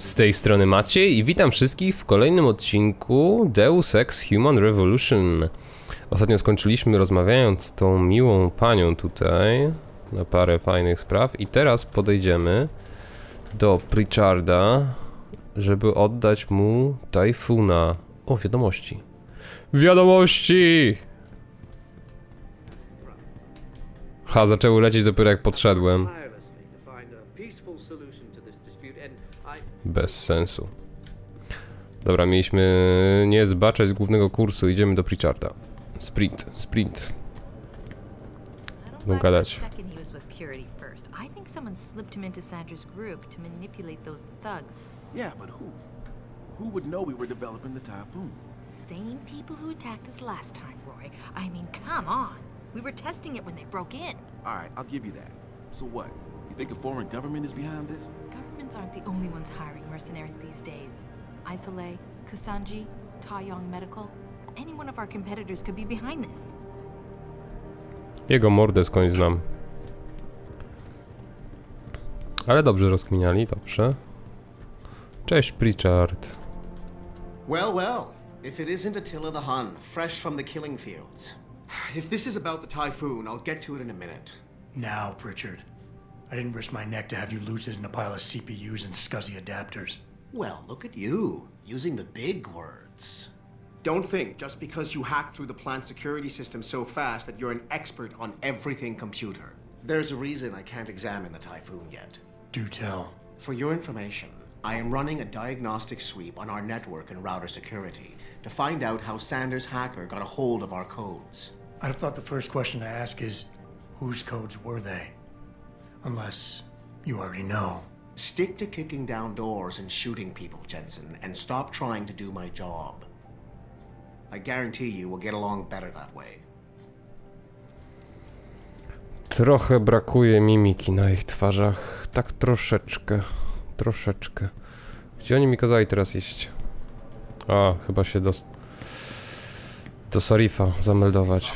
Z tej strony Maciej i witam wszystkich w kolejnym odcinku Deus Ex Human Revolution. Ostatnio skończyliśmy rozmawiając z tą miłą panią tutaj na parę fajnych spraw i teraz podejdziemy do Pritcharda, żeby oddać mu Tajfuna. O, wiadomości. Wiadomości! Ha, zaczęły lecieć dopiero jak podszedłem. Bez sensu. Dobra, mieliśmy nie zbaczać z głównego kursu, idziemy do Pritcharda. Sprint, sprint. First. I think someone slipped him into Sandra's group to manipulate those thugs. Yeah, but who? Who would know we were developing the Typhoon? Same people who attacked us last time, Roy. I mean, come on. We were testing it when they broke in. All right, I'll give you that. So what? You think a foreign government is behind this? Governments aren't the only ones hiring mercenaries these days. Isolay, Kusanji, Taeyong Medical. Any one of our competitors could be behind this. Jego mordę skądś znam. Ale dobrze rozkminiali, dobrze. Cześć Pritchard. Well, well. If it isn't Attila the Hun, fresh from the killing fields. If this is about the typhoon, I'll get to it in a minute. Now, Pritchard. I didn't risk my neck to have you lose it in a pile of CPUs and scuzzy adapters. Well, look at you, using the big words. Don't think just because you hacked through the plant security system so fast that you're an expert on everything computer. There's a reason I can't examine the typhoon yet. Do tell. For your information, I am running a diagnostic sweep on our network and router security to find out how Sanders' hacker got a hold of our codes. I'd have thought the first question to ask is whose codes were they? Unless you already know. Stick to kicking down doors and shooting people, Jensen, and stop trying to do my job. I guarantee you we'll get along better that way. Trochę brakuje mimiki na ich twarzach. Tak troszeczkę. Troszeczkę. Gdzie oni mi kazali teraz iść? A, chyba się do... Do Sarifa zameldować.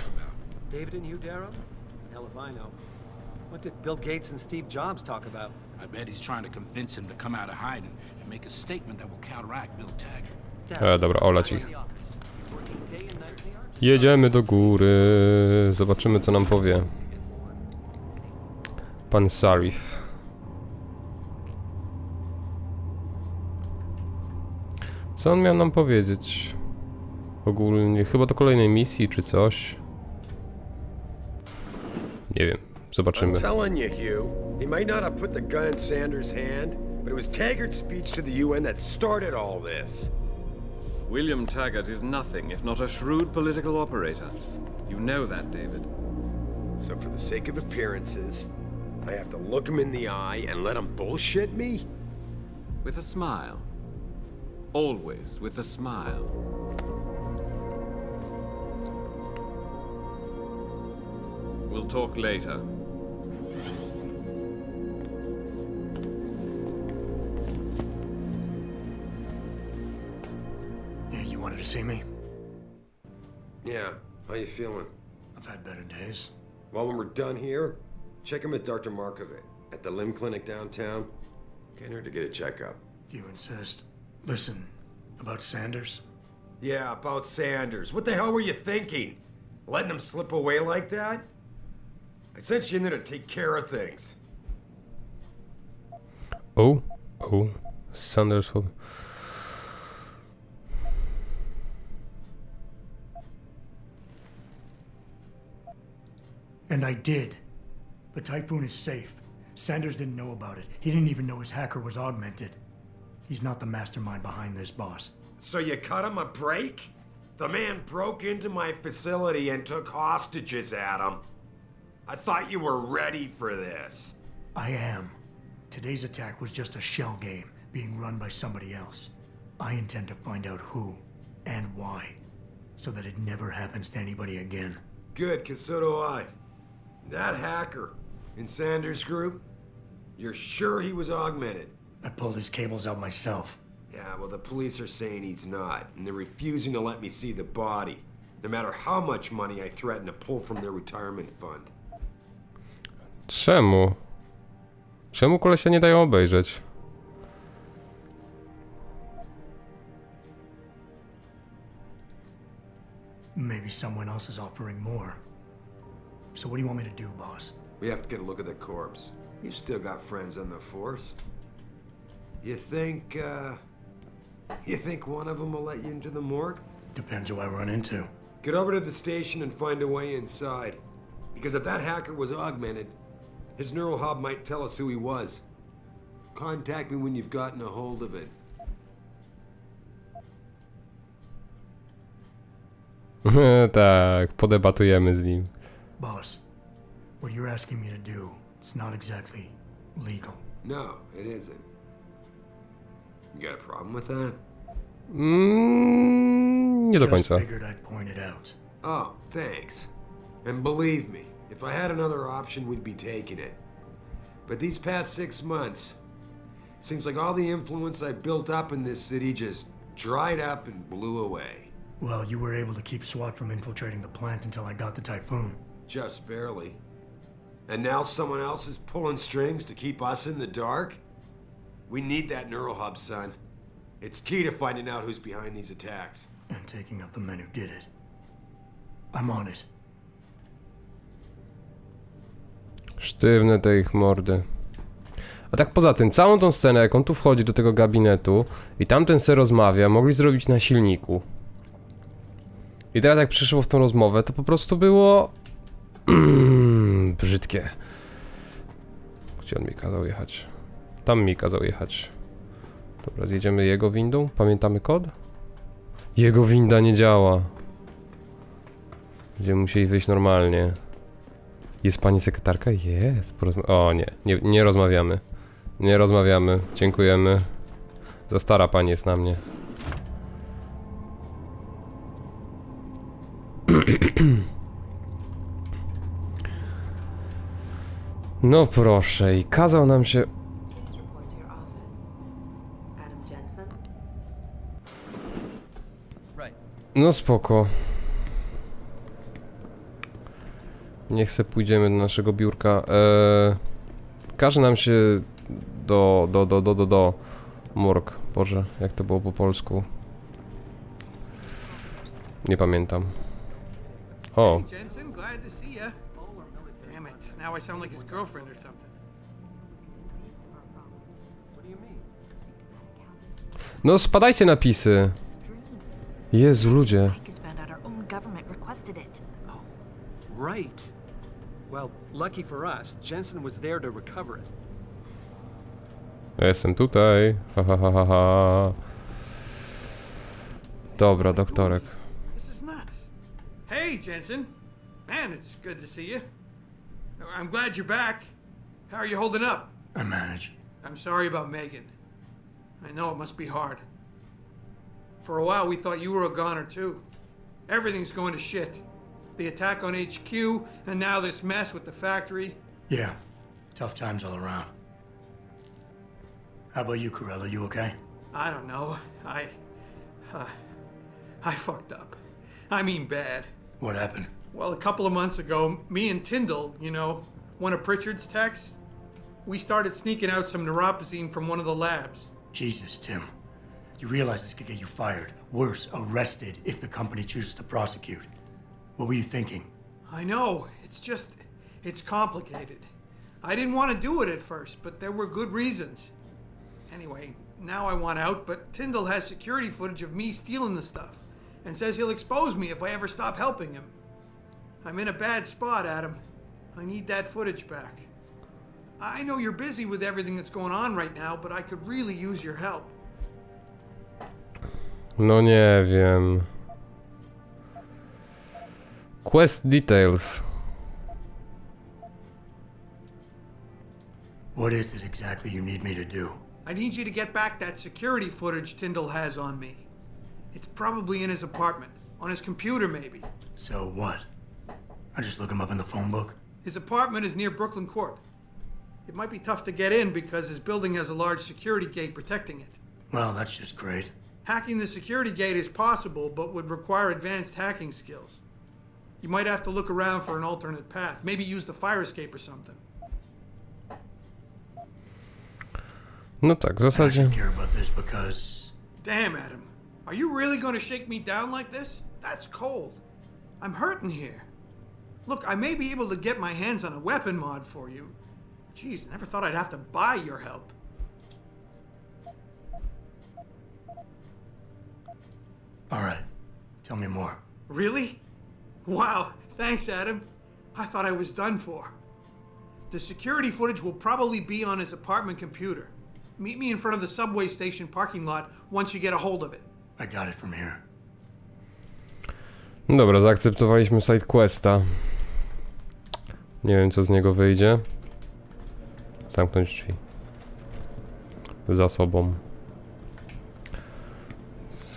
David and you, Darrow? Hell if I know. Did Bill Gates and Steve Jobs talk about? I bet he's trying to convince him to come out of hiding and make a statement that will counteract Bill Taggart. E, dobra, olać ich. Jedziemy do góry. Zobaczymy, co nam powie. Pan Sarif. Co on miał nam powiedzieć? Ogólnie, chyba do kolejnej misji czy coś. Nie wiem, zobaczymy. I'm telling you, Hugh, he might not have put the gun in Sanders' hand, but it was Taggart's speech to the UN that started all this. William Taggart is nothing if not a shrewd political operator. You know that, David. So, for the sake of appearances, I have to look him in the eye and let him bullshit me? With a smile. Always with a smile. We'll talk later. Wanted to see me? Yeah, how you feeling? I've had better days. Well, when we're done here, check him with Dr. Markovic at the limb clinic downtown. Can't hurt to get a checkup. If you insist. Listen, about Sanders? Yeah, about Sanders. What the hell were you thinking? Letting him slip away like that? I sent you in there to take care of things. Oh, oh, Sanders. And I did. The Typhoon is safe. Sanders didn't know about it. He didn't even know his hacker was augmented. He's not the mastermind behind this, boss. So you cut him a break? The man broke into my facility and took hostages at him. I thought you were ready for this. I am. Today's attack was just a shell game being run by somebody else. I intend to find out who and why, so that it never happens to anybody again. Good, because so do I. That hacker in Sanders' group, you're sure he was augmented? I pulled his cables out myself. Yeah, well, the police are saying he's not, and they're refusing to let me see the body, no matter how much money I threaten to pull from their retirement fund. Czemu? Czemu kolesia nie dają obejrzeć? Maybe someone else is offering more. So what do you want me to do, boss? We have to get a look at the corpse. You've still got friends in the force. You think, uh... You think one of them will let you into the morgue? Depends who I run into. Get over to the station and find a way inside. Because if that hacker was augmented, his neural hub might tell us who he was. Contact me when you've gotten a hold of it. tak, podebatujemy z nim. Boss, what you're asking me to do, it's not exactly legal. No, it isn't. You got a problem with that? Mm, nie do Just końca. figured I'd point it out. Oh, thanks. And believe me, if I had another option, we'd be taking it. But these past six months, seems like all the influence I built up in this city just dried up and blew away. Well, you were able to keep SWAT from infiltrating the plant until I got the typhoon. Just barely. And now someone else is pulling strings to keep us in the dark? We need that neural hub, son. It's key to finding out who's behind these attacks. And taking out the men who did it. I'm on it. Sztywne te ich mordy. A tak poza tym, całą tą scenę, jak on tu wchodzi do tego gabinetu i tamten se rozmawia, mogli zrobić na silniku. I teraz jak przyszło w tą rozmowę, to po prostu było... brzydkie. Gdzie on mi kazał jechać? Tam mi kazał jechać. Dobra, zjedziemy jego windą. Pamiętamy kod? Jego winda nie działa. Będziemy musieli wyjść normalnie. Jest pani sekretarka? Jest. Porozma- o nie, nie, nie rozmawiamy. Nie rozmawiamy. Dziękujemy. Za stara pani jest na mnie. No proszę, i kazał nam się. No spoko. Niech se pójdziemy do naszego biurka. Eee, każe nam się do, do, do, do, do, do. Morg. Boże, jak to było po polsku? Nie pamiętam. O, now I sound like his girlfriend or something. no spadajcie napisy. Jezu, ludzie. Mike has found out our own government requested it. Oh, right. Well, lucky for us, Jensen was there to recover it. Ja jestem tutaj. Ha, ha, ha, ha, ha. Dobra, doktorek. This is nuts. Hey, Jensen. Man, it's good to see you. I'm glad you're back. How are you holding up? I manage. I'm sorry about Megan. I know it must be hard. For a while, we thought you were a goner, too. Everything's going to shit. The attack on HQ, and now this mess with the factory. Yeah, tough times all around. How about you, Corella? You okay? I don't know. I. Uh, I fucked up. I mean, bad. What happened? Well, a couple of months ago, me and Tyndall, you know, one of Pritchard's techs, we started sneaking out some neuropozyne from one of the labs. Jesus, Tim. You realize this could get you fired. Worse, arrested if the company chooses to prosecute. What were you thinking? I know, it's just. it's complicated. I didn't want to do it at first, but there were good reasons. Anyway, now I want out, but Tyndall has security footage of me stealing the stuff and says he'll expose me if I ever stop helping him. I'm in a bad spot, Adam. I need that footage back. I know you're busy with everything that's going on right now, but I could really use your help. No nie wiem. Quest details. What is it exactly you need me to do? I need you to get back that security footage Tyndall has on me. It's probably in his apartment, on his computer, maybe. So what? I just look him up in the phone book? His apartment is near Brooklyn Court. It might be tough to get in because his building has a large security gate protecting it. Well, that's just great. Hacking the security gate is possible, but would require advanced hacking skills. You might have to look around for an alternate path, maybe use the fire escape or something. No tak, w I zasadzie. should care about this because Damn, Adam. Are you really going to shake me down like this? That's cold. I'm hurting here. Look, I may be able to get my hands on a weapon mod for you. Jeez, never thought I'd have to buy your help. All right. Tell me more. Really? Wow, thanks, Adam. I thought I was done for. The security footage will probably be on his apartment computer. Meet me in front of the subway station parking lot once you get a hold of it. I got it from here. No dobra, zaakceptowaliśmy side questa. Nie wiem co z niego wyjdzie. Zamknąć drzwi. Za sobą.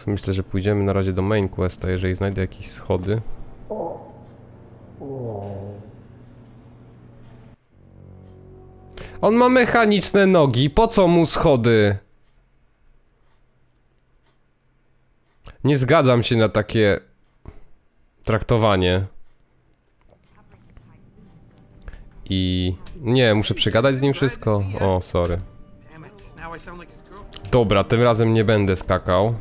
Myślę, że pójdziemy na razie do main questa, jeżeli znajdę jakieś schody. On ma mechaniczne nogi, po co mu schody? Nie zgadzam się na takie traktowanie. I nie, muszę przegadać z nim wszystko. O, sorry. Dobra, tym razem nie będę skakał.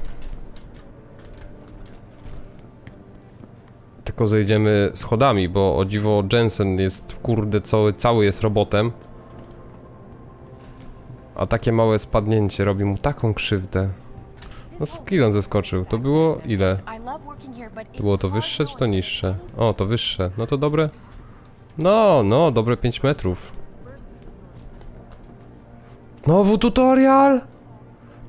Tylko zejdziemy schodami, bo o dziwo Jensen jest kurde cały, cały jest robotem. A takie małe spadnięcie robi mu taką krzywdę. No skąd on zeskoczył? To było ile? Było to wyższe czy to niższe? O, to wyższe. No to dobre. No, no, dobre 5 metrów. Znowu tutorial?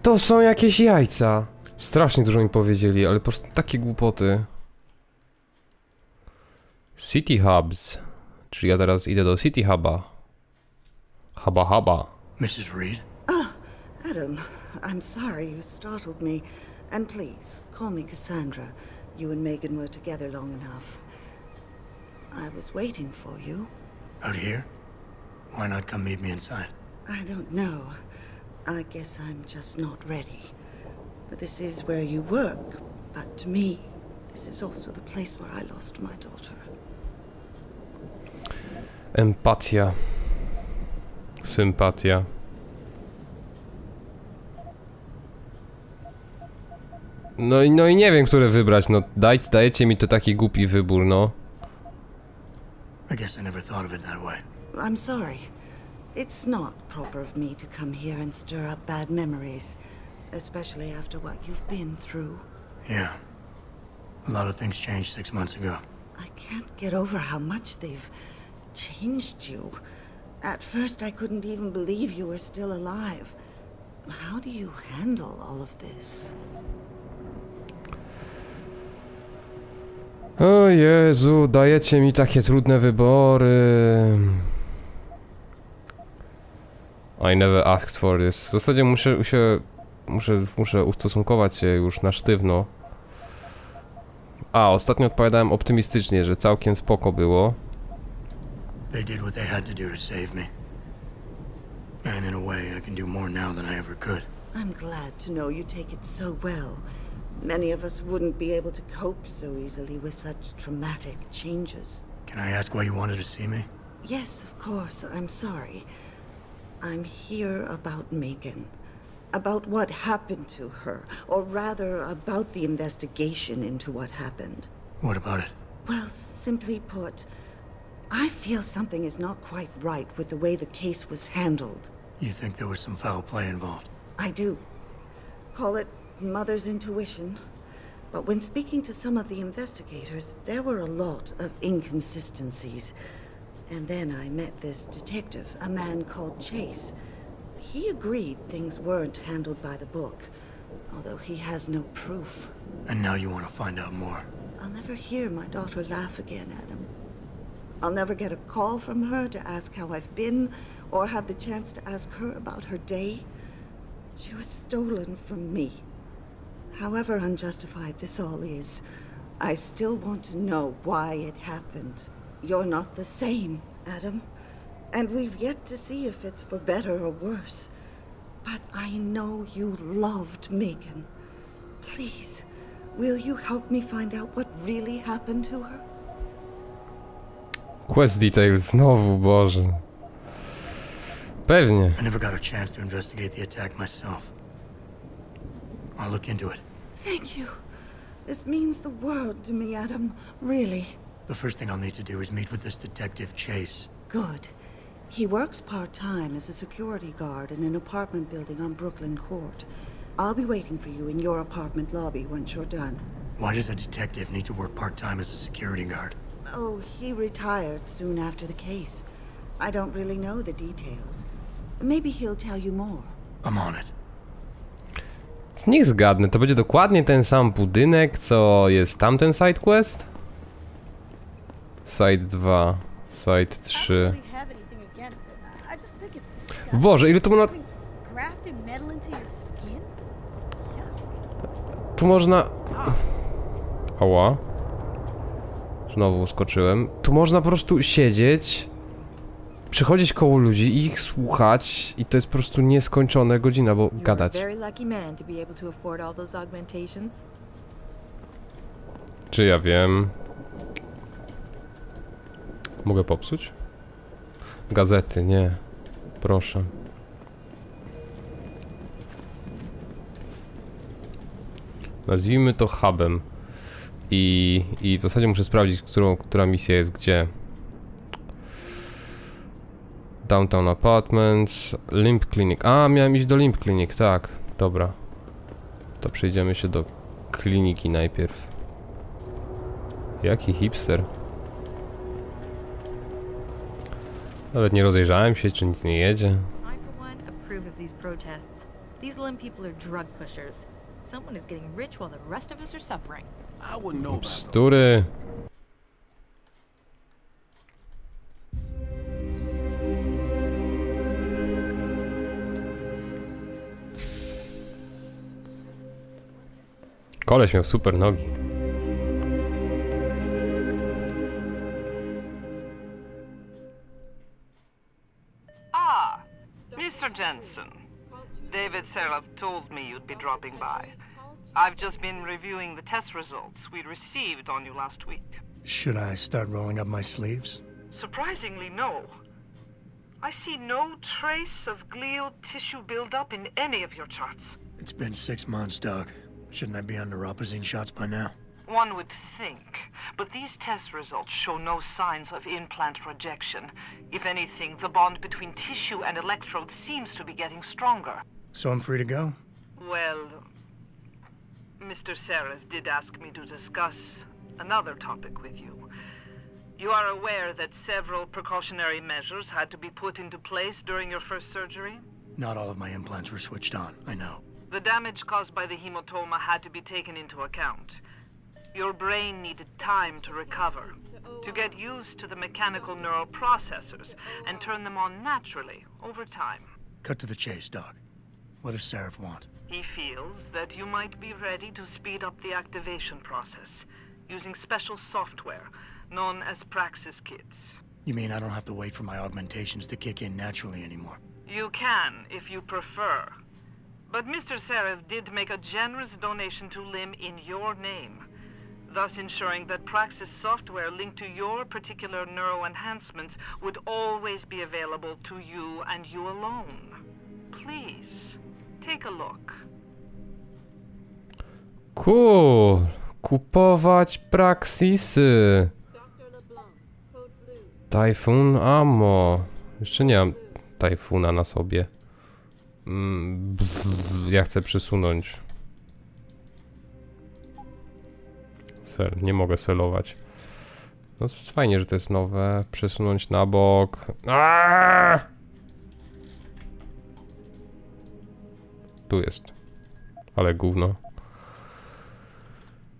To są jakieś jajca. Strasznie dużo mi powiedzieli, ale po prostu takie głupoty. City Hubs. Czyli ja teraz idę do City Huba. Huba Huba. Mrs. Reed? Adam, I'm sorry you startled me. And please, call me Cassandra. You and Megan were together long enough. I was waiting for you. Out here? Why not come meet me inside? I don't know. I guess I'm just not ready. This is where you work, but to me, this is also the place where I lost my daughter. Empatia. Sympatia. No i, no i nie wiem, które wybrać, no daj, dajecie mi to taki głupi wybór, no. I guess I never thought of it that way. I'm sorry. It's not proper of me to come here and stir up bad memories, especially after what you've been through. Yeah. A lot of things changed six months ago. I can't get over how much they've changed you. At first, I couldn't even believe you were still alive. How do you handle all of this? O Jezu, dajecie mi takie trudne wybory. I never asked for this. W zasadzie muszę się, muszę, muszę ustosunkować się już na sztywno. A, ostatnio odpowiadałem optymistycznie, że całkiem spoko było. They did what they had to do to save me. And in a way, I can do more now than I ever could. I'm glad to know you take it so well. Many of us wouldn't be able to cope so easily with such traumatic changes. Can I ask why you wanted to see me? Yes, of course, I'm sorry. I'm here about Megan. About what happened to her, or rather, about the investigation into what happened. What about it? Well, simply put, I feel something is not quite right with the way the case was handled. You think there was some foul play involved? I do. Call it mother's intuition. But when speaking to some of the investigators, there were a lot of inconsistencies. And then I met this detective, a man called Chase. He agreed things weren't handled by the book, although he has no proof. And now you want to find out more. I'll never hear my daughter laugh again, Adam. I'll never get a call from her to ask how I've been, or have the chance to ask her about her day. She was stolen from me. However unjustified this all is, I still want to know why it happened. You're not the same, Adam, and we've yet to see if it's for better or worse. But I know you loved Megan. Please, will you help me find out what really happened to her? Quest details, znowu, Boże. Pewnie. I never got a chance to investigate the attack myself. I'll look into it. Thank you. This means the world to me, Adam. Really. The first thing I'll need to do is meet with this detective Chase. Good. He works part time as a security guard in an apartment building on Brooklyn Court. I'll be waiting for you in your apartment lobby once you're done. Why does a detective need to work part-time as a security guard? Oh, he retired soon after the case. I don't really know the details. Maybe he'll tell you more. I'm on it. Niech zgadnę, to będzie dokładnie ten sam budynek, co jest tamten side quest? Side 2, side 3. Boże, ile to ma... Tu można... Oła. Znowu skoczyłem. Tu można po prostu siedzieć przychodzić koło ludzi i ich słuchać i to jest po prostu nieskończone godzina, bo gadać. Czy ja wiem? Mogę popsuć? Gazety, nie. Proszę. Nazwijmy to hubem. I, I w zasadzie muszę sprawdzić, którą, która misja jest gdzie. Downtown Apartments, Limp Clinic. A, miałem iść do Limp Clinic, tak. Dobra. To przejdziemy się do kliniki najpierw. Jaki hipster. Nawet nie rozejrzałem się, czy nic nie jedzie. I, Koleś miał super nogi. Ah, Mr. Jensen. David Seraph told me you'd be dropping by. I've just been reviewing the test results we received on you last week. Should I start rolling up my sleeves? Surprisingly, no. I see no trace of glial tissue buildup in any of your charts. It's been six months, Doc. Shouldn't I be on neuropozyne shots by now? One would think, but these test results show no signs of implant rejection. If anything, the bond between tissue and electrodes seems to be getting stronger. So I'm free to go? Well, Mr. Seraph did ask me to discuss another topic with you. You are aware that several precautionary measures had to be put into place during your first surgery? Not all of my implants were switched on, I know. The damage caused by the hematoma had to be taken into account. Your brain needed time to recover, to get used to the mechanical neural processors and turn them on naturally over time. Cut to the chase, Doc. What does Seraph want? He feels that you might be ready to speed up the activation process using special software known as Praxis kits. You mean I don't have to wait for my augmentations to kick in naturally anymore? You can if you prefer. But Mr. Seraph did make a generous donation to Lim in your name, thus ensuring that Praxis software linked to your particular neuro enhancements would always be available to you and you alone. Please, take a look. Cool. Kupować praksisy. Typhoon Ammo. Jeszcze nie mam Typhoona na sobie. Mm, Ja chcę przesunąć. Sel, nie mogę selować. No fajnie, że to jest nowe. Przesunąć na bok. Aaaa! Tu jest. Ale gówno.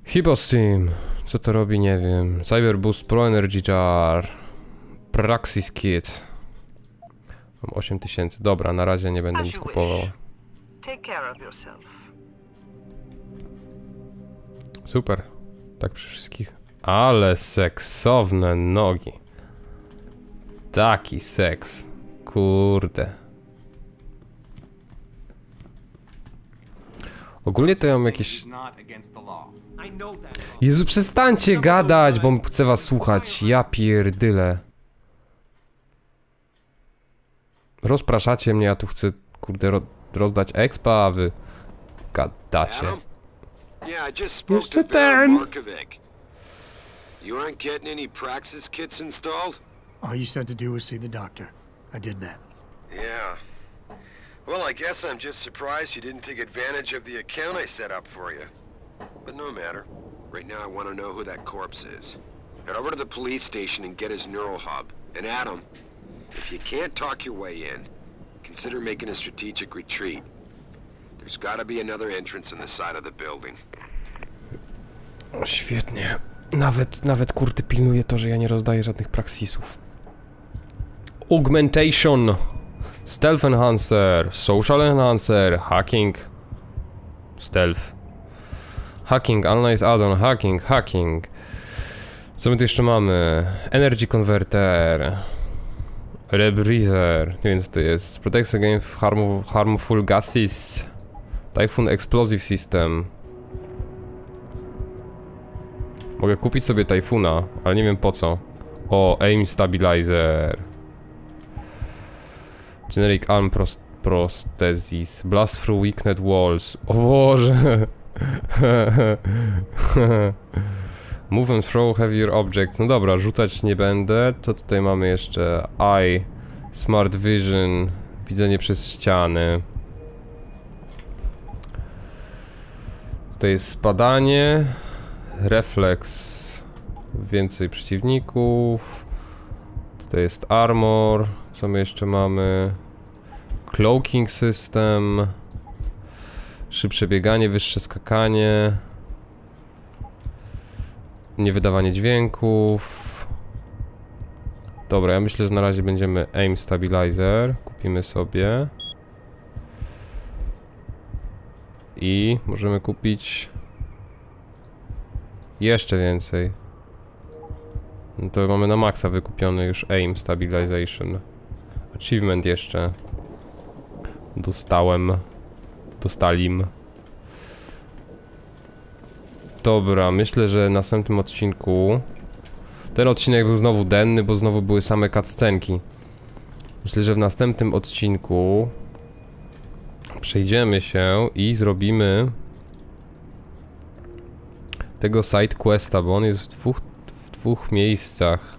Hyposteam. Co to robi? Nie wiem. Cyber Boost Pro Energy Jar. Praxis Kit. Mam 8000. Dobra, na razie nie będę nic kupował. Super. Tak przy wszystkich. Ale seksowne nogi. Taki seks. Kurde. Ogólnie to ja mam jakieś... Jezu, przestańcie gadać, bo chcę was słuchać. Ja pierdyle. Rozpraszacie mnie, ja tu chcę, kurde, ro rozdać expa, a wy gadacie. Jeszcze ten. You aren't getting any Praxis kits installed? All you said to do was see the doctor. I did that. Yeah. Well, I guess I'm just surprised you didn't take advantage of the account I set up for you. But no matter. Right now I want to know who that corpse is. Head over to the police station and get his neural hub. And Adam, if you can't talk your way in, consider making a strategic retreat. There's gotta be another entrance in the side of the building. O, świetnie. Nawet, nawet kurty pilnuje to, że ja nie rozdaję żadnych praksisów. Augmentation. Stealth Enhancer. Social Enhancer. Hacking. Stealth. Hacking. Analyze add-on. Hacking. Hacking. Co my tu jeszcze mamy? Energy Converter. Rebreather. Co to jest. Protects against harmful, harmful gases. Typhoon Explosive System. Mogę kupić sobie Typhoona, ale nie wiem po co. O, Aim Stabilizer. Generic Arm pros Prosthesis. Blast through weakened walls. O Boże! Move and throw heavier objects. No dobra, rzucać nie będę. To tutaj mamy jeszcze Eye, Smart Vision, widzenie przez ściany. Tutaj jest spadanie, refleks, więcej przeciwników. Tutaj jest armor. Co my jeszcze mamy? Cloaking system. Szybsze bieganie, wyższe skakanie. Niewydawanie dźwięków. Dobra, ja myślę, że na razie będziemy aim stabilizer. Kupimy sobie. I możemy kupić jeszcze więcej. No to mamy na maksa wykupiony już aim stabilization. Achievement jeszcze. Dostałem. Dostalim. Dobra, myślę, że w następnym odcinku... Ten odcinek był znowu denny, bo znowu były same cutscenki. Myślę, że w następnym odcinku przejdziemy się i zrobimy tego side questa, bo on jest w dwóch, w dwóch miejscach.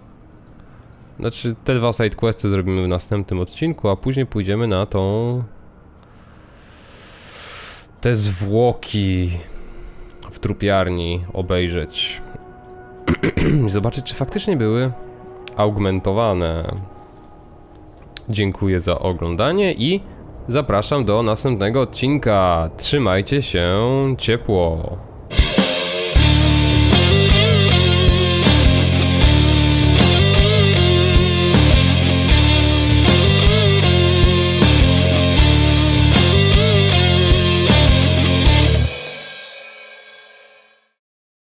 Znaczy, te dwa side questy zrobimy w następnym odcinku, a później pójdziemy na tą te zwłoki w trupiarni obejrzeć. I zobaczyć, czy faktycznie były augmentowane. Dziękuję za oglądanie i zapraszam do następnego odcinka. Trzymajcie się ciepło.